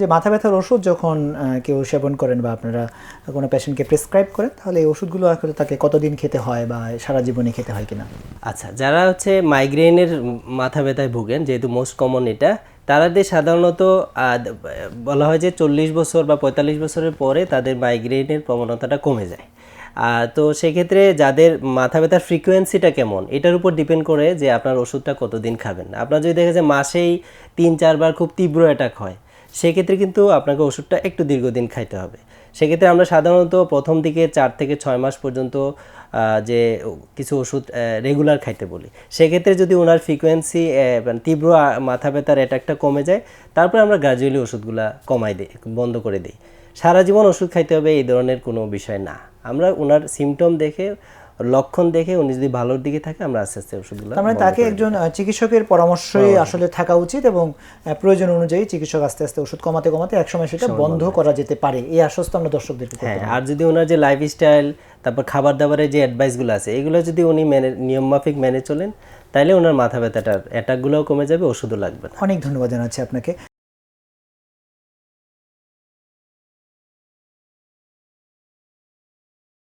যে মাথা ব্যথার ওষুধ যখন কেউ সেবন করেন বা আপনারা কোনো পেশেন্টকে প্রেসক্রাইব করেন, তাহলে এই ওষুধগুলো আসলে তাকে কতদিন খেতে হয় বা সারা জীবনে খেতে হয় কিনা? আচ্ছা যারা হচ্ছে মাইগ্রেনের মাথা ব্যথায় ভুগেন, যেহেতু মোস্ট কমন এটা তাদের সাধারণত বলা হয় যে চল্লিশ বছর বা পঁয়তাল্লিশ বছরের পরে তাদের মাইগ্রেনের প্রবণতাটা কমে যায়। তো সেক্ষেত্রে যাদের মাথা ব্যথার ফ্রিকোয়েন্সিটা কেমন, এটার উপর ডিপেন্ড করে যে আপনার ওষুধটা কতদিন খাবেন আপনার যদি দেখা যায় মাসেই তিন, চারবার খুব তীব্র অ্যাটাক হয় সেক্ষেত্রে কিন্তু আপনাকে ওষুধটা একটু দীর্ঘদিন খাইতে হবে। সেক্ষেত্রে আমরা সাধারণত প্রথম দিকে চার থেকে ছয় মাস পর্যন্ত যে কিছু ওষুধ রেগুলার খাইতে বলি। সেক্ষেত্রে যদি ওনার ফ্রিকোয়েন্সি তীব্র আহ, মাথা ব্যথার অ্যাটাকটা কমে যায় তারপরে আমরা গ্রাজুয়ালি ওষুধগুলা কমাই দিই বন্ধ করে দিই। সারা জীবন ওষুধ খাইতে হবে এই ধরনের কোনো বিষয় না। আমরা ওনার সিমটম দেখে লক্ষণ দেখে উনি যদি ভালোর দিকে থাকে আমরা আস্তে আস্তে ওষুধগুলো তার মানে তাকে একজন চিকিৎসকের পরামর্শই আসলে থাকা উচিত এবং প্রয়োজন অনুযায়ী চিকিৎসক আস্তে আস্তে ওষুধ কমাতে কমাতে একসময় সেটা বন্ধ করা যেতে পারে। এই আশ্বস্ত আমরা দর্শকদেরকে করতে হ্যাঁ আর যদি ওনার যে লাইফস্টাইল তারপর খাবার দাবারের যে অ্যাডভাইসগুলো আছে এগুলো যদি উনি মেনে নিয়মমাফিক মেনে চলেন তাহলে ওনার মাথা ব্যথাটার অ্যাটাকগুলোও কমে যাবে ওষুধও লাগবে অনেক ধন্যবাদ জানাচ্ছি আপনাকে।